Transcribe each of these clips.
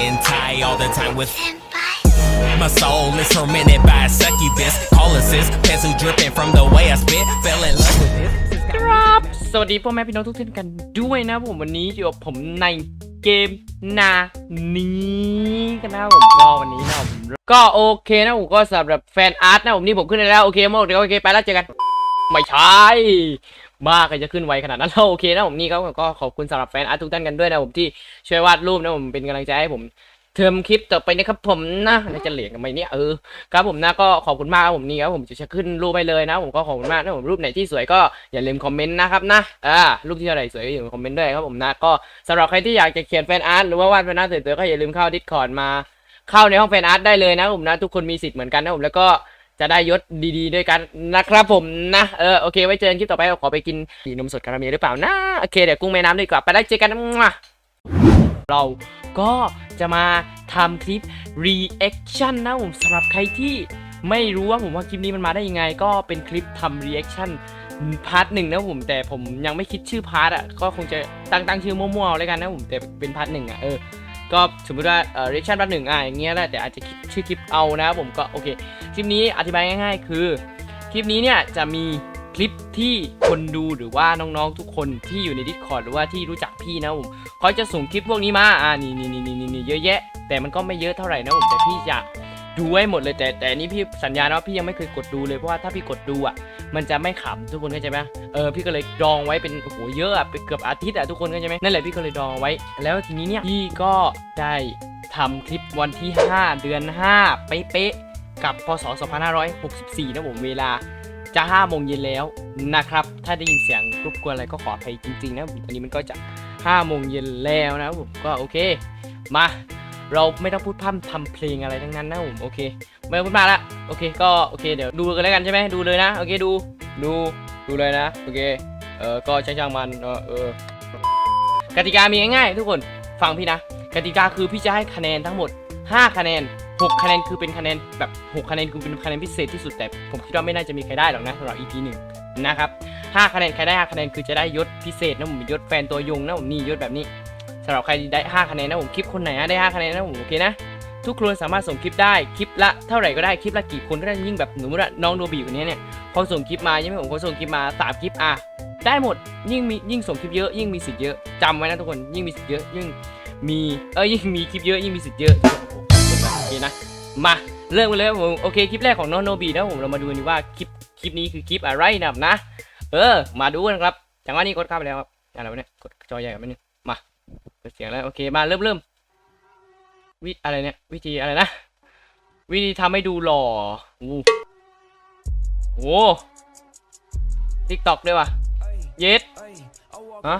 hentai all the time with my soul is tormented by a succubus. Call assist, pencil dripping from the way I spit. Fell in love with this. ครับ สวัสดีพ่อแม่พี่น้องทุกท่านกันด้วยนะผมวันนี้อยู่กับผมในเกมนานี้กันนะผมก็วันนี้นะผมก็โอเคนะผมก็สำหรับแฟนอาร์ตนะผมนี่ผมขึ้นได้แล้วโอเคหมดเดี๋ยวโอเคไปแล้วเจอกัน ไม่ใช่ บ้าใครจะขึ้นไวขนาดนั้นโอเคนะผมนี่ครับก็ขอบคุณสำหรับแฟนอาร์ตทุกท่านกันด้วยนะผมที่ช่วยวาดรูปนะผมเป็นกำลังใจให้ผมเทอมคลิปต่อไปนะครับผมนะจะเหลียงกันไหมเนี่ยเออครับผมนะก็ขอบคุณมากครับผมนี่ครับผมจะขึ้นรูปไปเลยนะ ผมก็ขอบคุณมากนะผมรูปไหนที่สวยก็อย่าลืมคอมเมนต์นะครับนะอ่ารูปที่อะไรสวยก็อย่าลืมคอมเมนต์ด้วยครับผมนะก็สำหรับใครที่อยากจะเขียนแฟนอาร์ตหรือว่าวาดแฟนอาร์ตสวยๆก็อย่าลืมเข้าดิสคอร์ดมา เข้าในห้องแฟนอาร์ตได้เลยนะผมนะทุกคนมีสิทธิ์เหมือนกันนะผมแล้วก็ จะได้ยศดีๆด้วยกันนะครับผมนะเออโอเค ไว้เจอกันคลิปต่อไปขอไปกินดีนมสดคาราเมลหรือเปล่านะโอเคเดี๋ยวกุ้งแม่น้ำดีกว่าไปได้เจอกันมั่วเราก็จะมาทำคลิป reaction นะผมสำหรับใครที่ไม่รู้ว่าผมว่าคลิปนี้มันมาได้ยังไง ก็เป็นคลิปทำ reaction พาร์ทหนึ่งนะผมแต่ผมยังไม่คิดชื่อพาร์ทอะก็คงจะตั้งตั้งชื่อมั่วๆเอาแล้วกันนะผมแต่เป็นพาร์ทหนึ่งอะเออ ก็สมมติว่าเอ่อ reaction พาร์ทหนึ่งอะอย่างเงี้ยแหละแต่อาจจะคิดชื่อคลิปเอานะครับผมก็โอเคคลิปนี้อธิบายง่าย ๆ คือคลิปนี้เนี่ยจะมีคลิปที่คนดูหรือว่าน้องๆทุกคนที่อยู่ใน Discord หรือว่าที่รู้จักพี่นะผมเขาจะส่งคลิปพวกนี้มาอ่านี่นี่นี่นี่นี่เยอะแยะ แต่มันก็ไม่เยอะเท่าไหร่นะผมแต่พี่จะ ดูไว้หมดเลยแต่แต่นี่พี่สัญญานะว่าพี่ยังไม่เคยกดดูเลยเพราะว่าถ้าพี่กดดูอะมันจะไม่ขำทุกคนเข้าใจไหมเออพี่ก็เลยดองไว้เป็นโอ้โหเยอะอะเป็นเกือบอาทิตย์อะทุกคนเข้าใจไหมนั่นแหละพี่ก็เลยดองไว้ แล้วทีนี้เนี่ยพี่ก็ได้ทำคลิปวันที่ 5 เดือน 5 เป๊ะๆกับพศ 2564 นะผมเวลาจะ5โมงเย็นแล้วนะครับ ถ้าได้ยินเสียงรบกวนอะไรก็ขออภัยจริงๆนะผมตอนนี้มันก็จะ5โมงเย็นแล้วนะผมก็โอเค มา เราไม่ต้องพูดพร่ำทำเพลงอะไรทั้งนั้นนะผมโอเค ไม่ต้องพูดมากละโอเคก็โอเคเดี๋ยวดูกันแล้วกันใช่ไหมดูเลยนะโอเคดูดูดูเลยนะโอเคเออก็ช่างๆมันเออเออกติกามีง่ายๆทุกคนฟังพี่นะ กติกาคือพี่จะให้คะแนนทั้งหมด 5 คะแนน 6 คะแนนคือเป็นคะแนนแบบ 6 คะแนนคือเป็นคะแนนพิเศษที่สุดแต่ผมคิดว่าไม่น่าจะมีใครได้หรอกนะสำหรับ EP 1นะครับ5คะแนนใครได้5คะแนนคือจะได้ยศพิเศษนะผมยศแฟนตัวยงนะผมนี่ยศแบบนี้ สำหรับใครได้ 5 คะแนนนะผมคลิปคนไหนอะได้ 5 คะแนนนะผมโอเคนะ ทุกคนสามารถส่งคลิปได้คลิปละเท่าไหร่ก็ได้คลิปละกี่คนก็ได้ยิ่งแบบหนูว่าน้องโดบีคนนี้เนี่ยเขาส่งคลิปมาใช่ไหมผมเขาส่งคลิปมาสามคลิปอะได้หมดยิ่งมียิ่งส่งคลิปเยอะยิ่งมีสิทธิ์เยอะจำไว้นะทุกคนยิ่งมีสิทธิ์เยอะยิ่งมีเอ้ยยิ่งมีคลิปเยอะยิ่งมีสิทธิ์เยอะโอเคนะมาเริ่มกันเลยผมโอเคคลิปแรกของน้องโนบีนะผมเรามาดูกันดีว่าคลิปคลิปนี้คือคลิปอะไรนะครับนะ เออ มาดูกันครับจังหวะนี้กดเข้าไปแล้วครับอะไรวะเนี่ยกดจอใหญ่กันไหมเนี่ยมา เปิดเสียงแล้วโอเคมาเริ่มเริ่มวิอะไรเนี่ยวิธีอะไรนะ วิธีทำให้ดูหล่อโอ้โหทิกตอกด้วยว่ะเย็ดฮะ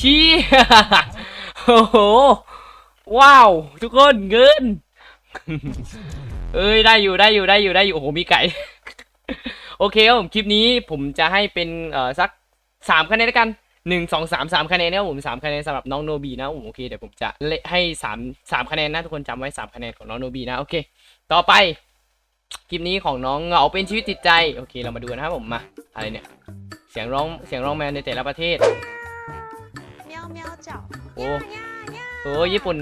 ชี้โอ้โห ว้าว ทุกคนเงิน เอ้ยได้อยู่ได้อยู่ได้อยู่ได้อยู่ โอ้โห มีไก่ โอเคครับผมคลิปนี้ผมจะให้เป็นเอ่อสักสามคะแนนแล้วกัน หนึ่งสองสามสามคะแนนนะครับผมสามคะแนนสำหรับน้องโนบีนะโอเคเดี๋ยวผมจะเลให้สามสามคะแนนนะทุกคนจำไว้สามคะแนนของน้องโนบีนะโอเค ต่อไปคลิปนี้ของน้องเหงาเป็นชีวิตจิตใจโอเคเรามาดูนะครับผมมาอะไรเนี่ยเสียงร้องเสียงร้องแมวในแต่ละประเทศเมียวเมียวเจ้าโอ้โหญี่ปุ่น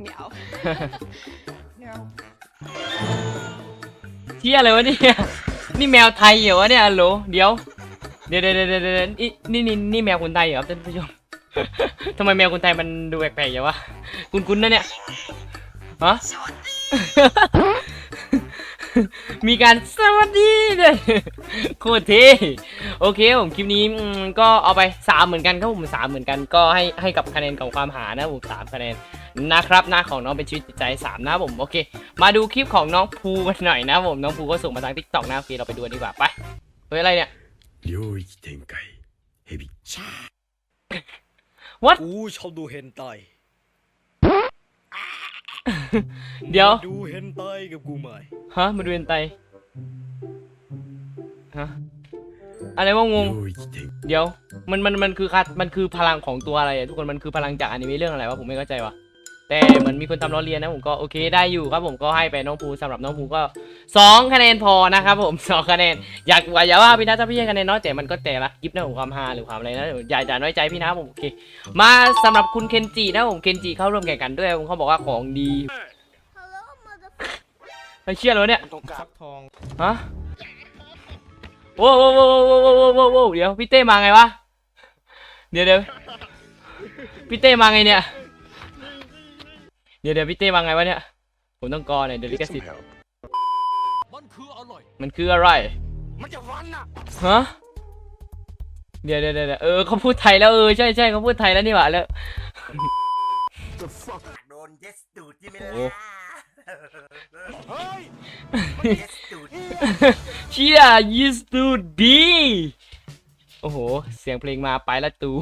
เมียวเที่ยอะไรวะเนี่ยนี่แมวไทยเหรอวะเนี่ยฮัลโหลเดี๋ยว เดี๋ยวเดี๋ยวเดี๋ยวเดี๋ยวนี่นี่นี่แมวคนไทยเหรอครับท่านผู้ชมทำไมแมวคนไทยมันดูแปลกๆอย่างวะคุ้นๆนะเนี่ยฮะมีการสวัสดีเลยโคตรเท่โอเคผมคลิปนี้ก็เอาไปสามเหมือนกันครับผมสามเหมือนกันก็ให้ให้กับคะแนนของความหานะผมสามคะแนนนะครับหน้าของน้องเป็นชีวิตจิตใจสามนะผมโอเค มาดูคลิปของน้องภูกันหน่อยนะผมน้องภูก็ส่งมาทางทิกตอกนะโอเคเราไปดูดีกว่าไปเฮ้ยอะไรเนี่ย 領域展開ヘビ What กูชอบดูเฮนไต เดี๋ยว ดูเฮนไตกับกูไหม ฮะมาดูเอ็นไตฮะอะไรว่างง 領域展 เดี๋ยว มันมันมันคือคัดมันคือพลังของตัวอะไรอะทุกคนมันคือพลังจากอนิเมะเรื่องอะไรวะผมไม่เข้าใจวะ แต่เหมือนมีคนทำล้อเรียนนะผมก็โอเคได้อยู่ครับผมก็ให้ไปน้องภูสำหรับน้องภูก็ 2 คะแนนพอนะครับผม2คะแนนอยากอย่าว่าพี่นะถ้าพี่ให้คะแนนน้อยแต่มันก็แต่ละกิฟต์นะผมความฮาหรือความอะไรนะอย่าอย่าน้อยใจพี่นะผมโอเคมาสำหรับคุณเคนจินะผมเคนจิเข้าร่วมแข่งกันด้วยผมเขาบอกว่าของดีไอ้เชี่ยแล้วเนี่ยตรงกลางทองฮะโว้โว้โว้โว้โว้โว้โว้เดี๋ยวพี่เต้มาไงวะเดี๋ยวเดี๋ยวพี่เต้มาไงเนี่ย เดี๋ยวเดี๋ยวพี่เต้มาไงวะเนี่ย ผมต้องกอหน่อยเดี๋ยวลิขสิทธิ์มันคืออร่อยมันคืออะไรมันจะฟันอะฮะเดี๋ยวเดี๋ยวเดี๋ยวเออเขาพูดไทยแล้วเออใช่ใช่เขาพูดไทยแล้วนี่หว่าแล้วโดนเยสตูดใช่ไหมโอ้ล่ะเฮ้ยเยสตูดเชียยิสตูดบีโอ้โห เสียงเพลงมาไปละตู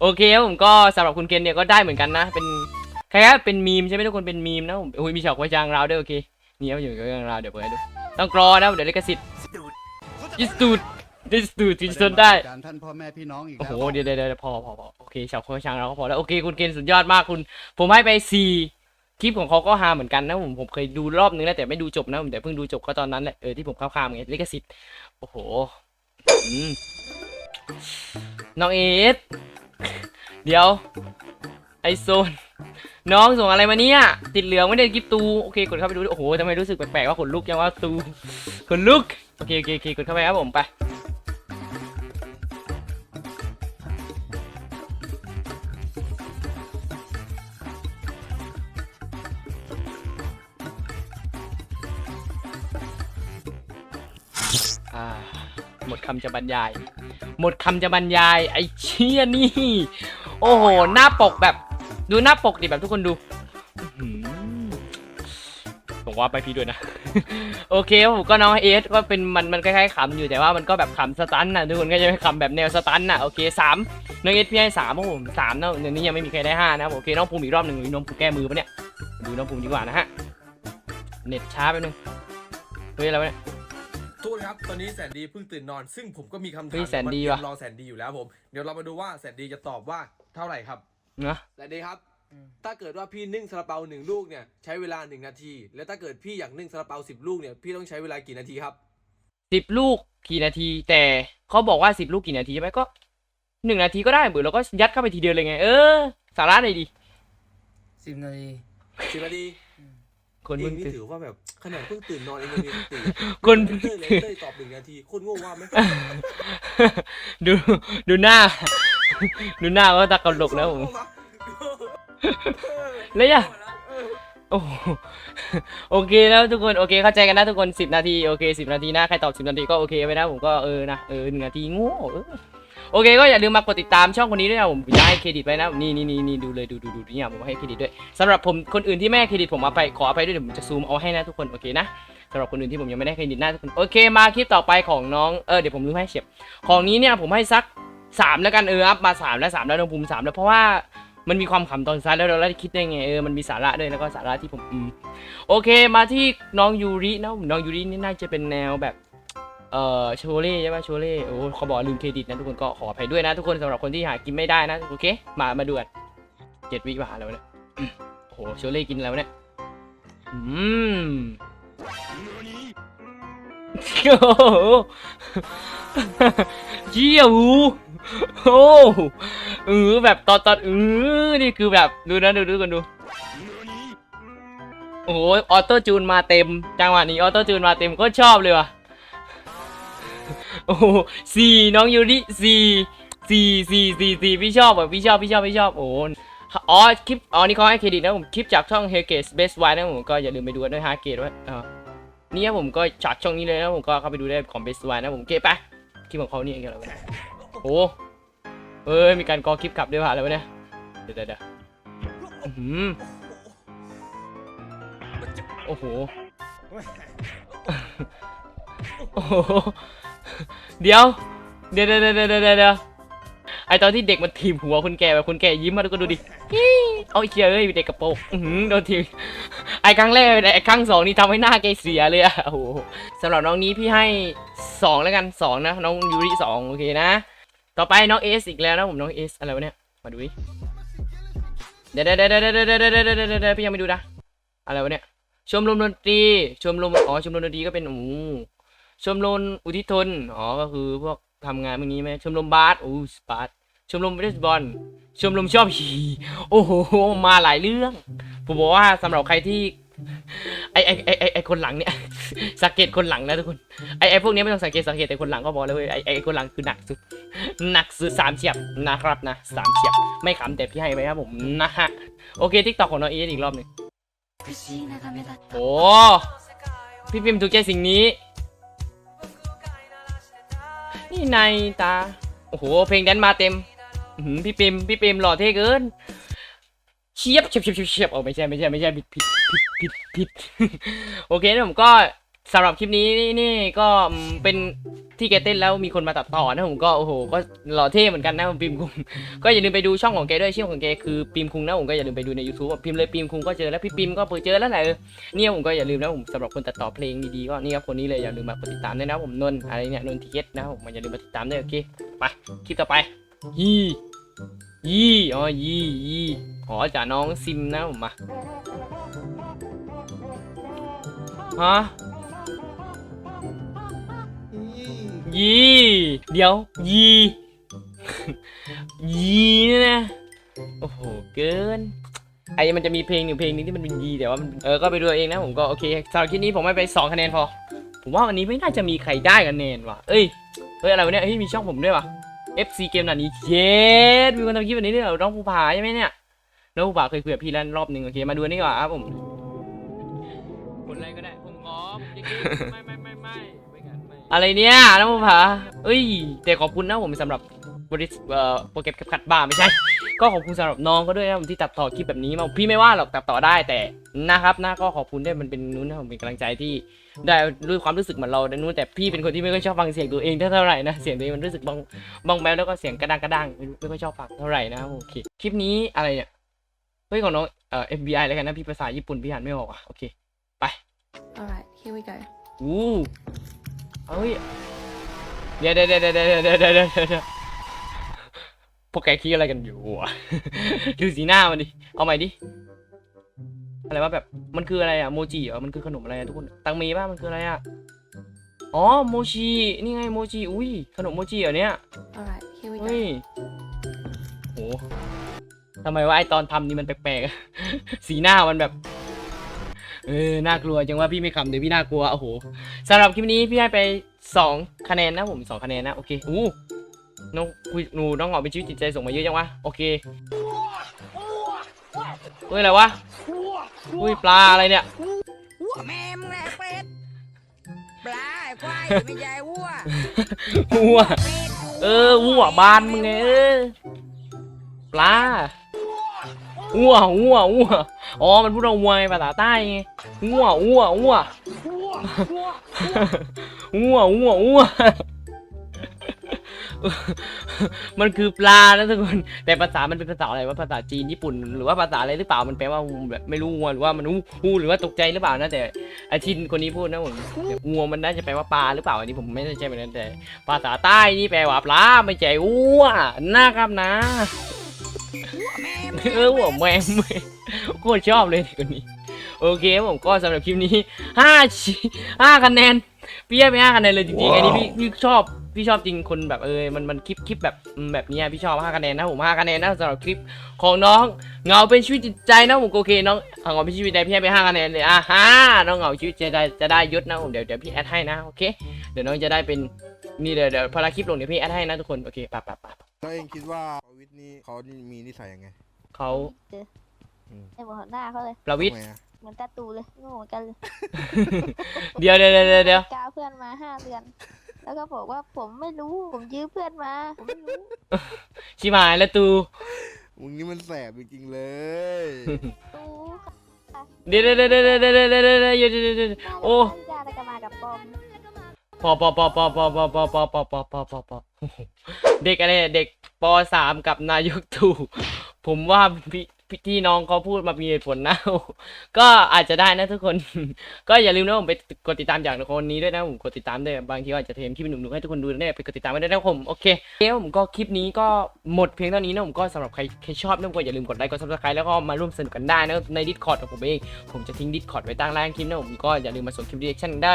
โอเคครับผมก็สำหรับคุณเคนเนี่ยก็ได้เหมือนกันนะ เป็นใครครับเป็นมีมใช่ไหมทุกคนเป็นมีมนะผมโอ้ยมีฉากไว้จางราวด้วยโอเคนี่ครับอยู่กับจางราวเดี๋ยวเปิดให้ดูต้องกรอนะเดี๋ยวลิขสิทธิ์ตูดยิสตูดยิสตูดที่ทนได้การท่านพ่อแม่พี่น้องอีกโอ้แล้วโหเดี๋ยวเดี๋ยวเดี๋ยวพอพอพอโอเคชาวโคชางเราก็พอแล้วโอเคคุณเคนสุดยอดมากคุณ ผมให้ไปสี่คลิปของเขาก็ฮาเหมือนกันนะผมผมเคยดูรอบนึงแล้วแต่ไม่ดูจบนะผมแต่เพิ่งดูจบก็ตอนนั้นแหละเออที่ผมข้ามๆไงลิขสิทธิ์โอ้โหอืมน้องเอสเดี๋ยวไอโซน น้องส่งอะไรมาเนี่ยติดเหลืองไม่ได้กิฟตูโอเคกดเข้าไปดูดิโอ้โหทำไมรู้สึกแปลกๆว่าขนลุกยังว่าตูขนลุกโอเคโอเคโอเคกดเข้าไปครับผมไปอ่าหมดคำจะบรรยาย หมดคำจะบรรยาย ไอ้เชี่ยนี่ โอ้โห หน้าปกแบบ ดูหน้าปกดิแบบทุกคนดูอื้อหือผมว่าไปพี่ด้วยนะ โอเคครับผมก็น้องเอสก็เป็นมันมันคล้ายๆขำอยู่แต่ว่ามันก็แบบขำสตันน่ะทุกคนก็จะไม่ขำแบบแนวสตันน่ะโอเคสามน้องเอสพี่ให้สามโอ้โหสามนะเดี๋ยวนี้ยังไม่มีใครได้ห้านะครับโอเคน้องภูมิอีกรอบหนึ่งน้องภูมิแก้มือปะเนี่ยดูน้องภูมิดีกว่านะฮะเน็ตช้าไปบนึงเฮ้ยอะไรวะเนี่ยทุกคนครับ ตอนนี้แสนดีเพิ่งตื่นนอน ซึ่งผมก็มีคำเฮ้ถามยแสนดีมาเตรียว่ะมรอแสนดีอยู่แล้วผม เดี๋ยวเรามาดูว่าแสนดีจะตอบว่าเท่าไหร่ครับ นะแสนดีครับ ถ้าเกิดว่าพี่นึ่งซาลาเปาหนึ่งลูกเนี่ยใช้เวลาหนึ่งนาที แล้วถ้าเกิดพี่อยากนึ่งซาลาเปาสิบลูกเนี่ยพี่ต้องใช้เวลากี่นาทีครับสิบลูกกี่นาที แต่เขาบอกว่าสิบลูกกี่นาทีใช่ไหมก็หนึ่งนาทีก็ได้เบื่อเราก็ยัดเข้าไปทีเดียวเลยไง เออ สาระหน่อยดิสิบนาทีสิบนาทีคนเอเพิ่งงนี่ตื่นถือว่าแบบขนาดเพิ่งตื่นนอนเองยังมีสติคนเต้ยเลยเต้ยตอบหนึ่งนาทีโคตรโง่ว่าไหมดูดูหน้า ดูหน้าก็ตะกลกนะผมแล้วยังโอ้โหโอเคแล้วทุกคนโอเคเข้าใจกันนะทุกคนสิบนาทีโอเคสิบนาทีนะใครตอบสิบนาทีก็โอเคไปนะผมก็เออนะเออหนึ่งนาทีโง่เออโอเคก็อย่าลืมมากดติดตามช่องคนนี้ด้วยนะผมจะให้เครดิตไปนะนี่นี่นี่นี่ดูเลยดูดูดูเนี่ยผมให้เครดิตด้วยสำหรับผมคนอื่นที่ไม่ให้เครดิตผมเอาไปขออภัยด้วยเดี๋ยวผมจะซูมเอาให้นะทุกคนโอเคนะสำหรับคนอื่นที่ผมยังไม่ได้เครดิตนะทุกคนโอเคมาคลิปต่อไปของน้องเออเดี๋ยวผมลืมให้เฉียบของนี้เนี่ยผมให้สัก สามแล้วกันเอออัพมาสามแล้วสามแล้วน้องภูมิสามแล้วเพราะว่ามันมีความขำตอนซ้ายแล้วเราได้คิดได้ไงเออมันมีสาระด้วยแล้วก็สาระที่ผมอืมโอเคมาที่น้องยูรินะน้องยูรินี่น่าจะเป็นแนวแบบเอ่อโชเล่ใช่ไหมโชเล่โอ้เขาบอกลืมเครดิตนะทุกคนก็ขออภัยด้วยนะ ทุกคนสำหรับคนที่หากินไม่ได้นะโอเค มามาดูกันเจ็ดวิกว่าแล้วเนี่ยโอ้โหโชเล่กินแล้วเนี่ยอืม โอ้โหเจียวโอ้เออแบบตอนตอนเออนี่คือแบบดูนะดูดูกันดูโอ้โหออโต้จูนมาเต็ม จังหวะนี้ออโต้จูนมาเต็มก็ชอบเลยว่ะโอ้โหสี่น้องยูริสี่สี่สี่สี่สี่พี่ชอบอะพี่ชอบพี่ชอบพี่ชอบโอ้อ๋อคลิปอ๋อนี่เขาให้เครดิตนะผมคลิปจากช่อง h e l g a t e Best Wine นะผมก็อย่าลืมไปดูกันด้วยฮาเกตด้วยอ่า นี่ผมก็จากช่องนี้เลยนะผมก็เข้าไปดูได้ของ Best Wine นะผมโอเคไปคลิปของเขานี่เองอะไรวนี่ยโอ้เอ้ยมีการกอคลิปขับด้วยว่ะอะไรวเนี่ยเดี๋ยวเดี๋ยวเดี๋ยวอื้อหือโอ้โหโอ้โหเดี๋ยวเดี๋ยวเดี๋ยวเดี๋ยวเดี๋ยวเดี๋ยว ไอตอนที่เด็กมันถีบหัวคุณแกแบบคุณแกยิ้มมาแล้วก็ดูดิเอาไอเชียเลยเด็กกระโปรงโดนถีบไอครั้งแรกไอครั้งสองนี่ทำให้หน้าแกเสียเลยอะโอ้สำหรับน้องนี้พี่ให้สองแล้วกันสองนะน้องยูริสองโอเคนะ ต่อไปน้องเอสอีกแล้วนะผมน้องเอสอะไรวะเนี่ยมาดูดิเดเดเดเดเดเดเดเดเดเดี๋ยวเดี๋ยวพี่ยังไม่ดูนะอะไรวะเนี่ยชมรมดนตรีชมรมอ๋อชมรมดนตรีก็เป็นอู้ชมรมอุทิศทนอ๋อก็คือพวก ทำงานพวกนี้ไหมชมรมบาสอู้บาสชมรมเบสบอลชมรมชอบผีโอ้โหมาหลายเรื่อง ผมบอกว่าสำหรับใครที่ไอไอไอไอไอคนหลังเนี่ยสังเกตคนหลังนะทุกคนไอไอพวกนี้ไม่ต้องสังเกตสังเกตแต่คนหลังก็บอกเลยเว้ยไอไอคนหลังคือหนักสุดหนักสุดสามเฉียบนะครับนะสามเฉียบไม่ขำแต่พี่ให้ไปครับผมนะฮะโอเคทิกตอกของน้องเอสอีกรอบหนึ่งโอ้พี่พิมพ์ถูกใจสิ่งนี้ นี่ในตา โอ้โห เพลงแดนมาเต็มหือพี่ปิมพี่ปิมหล่อเท่เกินเชียบเชียบเชียบเชียบเชียบโอ้ไม่ใช่ไม่ใช่ไม่ใช่ผิดผิดผิดผิดผิดโอเคผมก็ สำหรับคลิปนี้นี่นี่ก็เป็นที่แกเต้นแล้วมีคนมาตัดต่อนะผมก็โอ้โหก็หล่อเท่เหมือนกันนะผมปิมคุงก็อย่าลืมไปดูช่องของแกด้วยชื่อของแกคือปิมคุงนะผมก็อย่าลืมไปดูใน YouTube พิมพ์เลยปิมคุงก็เจอแล้วพี่ปิมก็เปิดเจอแล้วแหละเนี่ยผมก็อย่าลืมนะผมสำหรับคนตัดต่อเพลงดีๆก็นี่ครับคนนี้เลยอย่าลืมมากดติดตามด้วยนะผมนนอะไรเนี่ยนนทีเกตนะผมอย่าลืมมาติดตามด้วยโอเคไปคลิปต่อไปยี่ยี่อ๋อยี่ยี่ขอจากน้องซิมนะผมมาฮะ ยี่เดี๋ยว ยี่ยีเนี่ยนะ โอ้โห เกิน ไอ้มันจะมีเพลงหนึ่งเพลงนึงที่มันเป็นยีแต่ว่ามันเออ ก็ไปดูเอาเองนะผมก็โอเคสำหรับคลิปนี้ผมให้ไปสองคะแนนพอ ผมว่าวันนี้ไม่น่าจะมีใครได้คะแนนว่ะ เอ้ย เฮ้ยอะไรวะเนี่ย เฮ้ยมีช่องผมด้วยว่ะ FC เกมหนานี้เย็ดมีคนทำคลิปแบบนี้ด้วยเหรอน้องภูผาใช่ไหมเนี่ย น้องภูผาเคยคุยกับพี่แล้วรอบหนึ่งโอเค มาดูอันนี่ก่อนครับผมคนอะไรก็ได้ ผมขอผมจะกินไม่ไม่ไม่ไม่ไม่กันไม่ อะไรเนี่ยน้องภูผาเอ้ยแต่ขอบคุณนะผมสำหรับบริษัทเอ่อโปรแกรมคัดบ้าไม่ใช่ ก็ขอบคุณสำหรับน้องก็ด้วยนะผมที่ตัดต่อคลิปแบบนี้มาพี่ไม่ว่าหรอกตัดต่อได้แต่นะครับนะก็ขอบคุณด้วยมันเป็นนู้นนะผมเป็นกำลังใจที่ได้ด้วยความรู้สึกเหมือนเราในนู้นแต่พี่เป็นคนที่ไม่ค่อยชอบฟังเสียงตัวเองเท่าไหร่นะเสียงตัวเองมันรู้สึกบางบางแบวแล้วก็เสียงกระด้างกระด้างไม่รู้ไม่ค่อยชอบฟังเท่าไหร่นะโอเคคลิปนี้อะไรเนี่ยเฮ้ยของน้องเอ่อ FBI แล้วกันนะพี่ภาษาญี่ปุ่นพี่อ่านไม่ออกอะโอเค Alright, here we go. อู้ เอ้ยเดี๋ยวเดี๋ยวเดี๋ยวเดี๋ยวเดี๋ยวเดี๋ยวพวกแกคิดอะไรกันอยู่วะดูสีหน้ามันดิ เอาใหม่ดิ อะไรว่าแบบ มันคืออะไรอะโมจิเหรอ มันคือขนมอะไรอะทุกคน ตังเมป่ะ มันคืออะไรอะอ๋อ โมชิ นี่ไงโมจิ อุ้ย ขนมโมจิเหรอเนี่ย alright โหทำไมว่าไอตอนทำนี่มันแปลกๆ สีหน้ามันแบบ เออ น่ากลัวจังว่าพี่ไม่ขำเดี๋ยวพี่น่ากลัว โอ้โหสำหรับคลิปนี้พี่ให้ไปสองคะแนนนะผมสองคะแนนนะ โอเคอู้น้องคุยหนูน้องหอมเป็นชีวิตจิตใจส่งมาเยอะจังวะ โอเคเฮ้ยอะไรวะอุ้ยปลาอะไรเนี่ยวัวแม่มึงแหละเป็ดปลาไอ้ควายไม่ใช่วัววัวเป็ดกูเออวัวบานมึงไงเออปลา วัววัววัวอ๋อ มันพูดว่าวัวไงภาษาใต้ไงวัววัววัววัววัววัวมันคือปลานะทุกคน แต่ภาษา มันเป็นภาษาอะไรว่าภาษาจีน ญี่ปุ่น หรือว่าภาษาอะไรหรือเปล่า มันแปลว่าแบบไม่รู้วัวหรือว่ามันอู้หูหรือว่าตกใจหรือเปล่านะ แต่อาชินคนนี้พูดนะผมวัวมันน่าจะแปลว่าปลาหรือเปล่า อันนี้ผมไม่แน่ใจเหมือนกันแต่ ภาษาใต้นี่แปลว่าปลาไม่ใช่อ้วนะครับนะ เออหัวแมมโคตรชอบเลยเด็กคนนี้ โอเคครับผมก็สำหรับคลิปนี้ห้าชิห้าคะแนนพี่ให้ไปห้าคะแนนเลยจริงๆอันนี้พี่พี่ชอบพี่ชอบจริงคนแบบเออมันมันคลิปคลิปแบบอืมแบบเนี้ยพี่ชอบห้าคะแนนนะผมห้าคะแนนนะสำหรับคลิปของน้องเหงาเป็นชีวิตจิตใจนะผมโอเคน้องเหงาเป็นชีวิตใจพี่ให้ไปห้าคะแนนเลยอะฮะน้องเหงาชีวิตใจได้จะได้ยศนะผมเดี๋ยวเดี๋ยวพี่แอดให้นะโอเคเดี๋ยวน้องจะได้เป็นนี่เดี๋ยวเดี๋ยวพอละคลิปลงเดี๋ยวพี่แอดให้นะทุกคนโอเคปะปะปะแล้วเองคิดว่าประวิทย์นี่เขานี่มีนิสัยยังไง เขาไอ้หมอหน้าเขาเลยประวิทย์ทำไมอะเหมือนตาตูเลยโง่เหมือนกันเลยเดี๋ยวเดี๋ยวเดี๋ยวเดี๋ยวเดี๋ยวกาวเพื่อนมาห้าเดือน แล้วก็บอกว่าผมไม่รู้ผมยืมเพื่อนมา ผมไม่รู้ชิบหายแล้วตู มึงนี่มันแสบจริงๆเลย ตูเดี๋ยวเดี๋ยวเดี๋ยวเดี๋ยวเดี๋ยวเดี๋ยวเดี๋ยวเดี๋ยวเดี๋ยวเดี๋ยวเดี๋ยวโอ้พี่ดาแล้วก็มากับปอมพอพอพอพอพอพอพอพอพอพอพอพอพอเด็กอะไรเนี่ยเด็กปสามกับนายกตู่ ผมว่าพี่ ที่น้องเขาพูดมามีเหตุผลนะ ก็อาจจะได้นะทุกคน ก็อย่าลืมนะผมไปกดติดตามอย่างคนนี้ด้วยนะผมกดติดตามด้วยบางทีอาจจะเทมคลิปหนุ่มๆให้ทุกคนดูเนี่ยไปกดติดตามไว้ด้วยนะผมโอเคแล้วผมก็คลิปนี้ก็หมดเพียงเท่านี้นะผมก็สำหรับใครใครชอบนะก็อย่าลืมกดไลค์กดซับสไครต์แล้วก็มาร่วมสนุกกันได้นะใน Discord ของผมเองผมจะทิ้ง Discord ไว้ใต้ล่างคลิปนะผมก็อย่าลืมมาส่งคลิป reaction ได้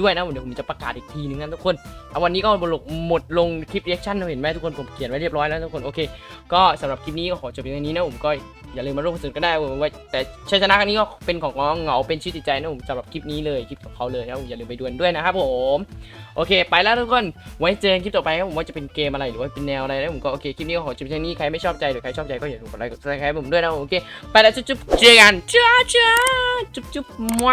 ด้วยนะผมเดี๋ยวผมจะประกาศอีกทีนึงนะทุกคนเอาวันนี้ก็หมดลงคลิป reaction เราเห็นไหมทุกคนผมเขียนไว้เรียบร้อยแล้วทุกคนโอเค ก็สำหรับคลิปนี้ก็ขอจบเพียงเท่านี้นะผมก็อย่าลืมมาร่วมสนุกกันได้ผมว่าแต่ชัยชนะครั้งนี้ก็เป็นของน้องเหงาเป็นชีวิตจิตใจนะผมสำหรับคลิปนี้เลยคลิปของเขาเลยนะผมอย่าลืมไปดูนด้วยนะครับผมโอเค ไปแล้วทุกคนไว้เจอกันคลิปต่อไปครับผมว่าจะเป็นเกมอะไรหรือว่าเป็นแนวอะไรนะผมก็โอเคคลิปนี้ก็ขอจบแค่นี้ใครไม่ชอบใจหรือใครชอบใจก็อย่าลืมกดไลค์กดซับสไครต์ผมด้วยนะโอเคไปแล้วจุ๊บๆเจอกันจ้าจ้าจุ๊บจุ๊บๆมั่ว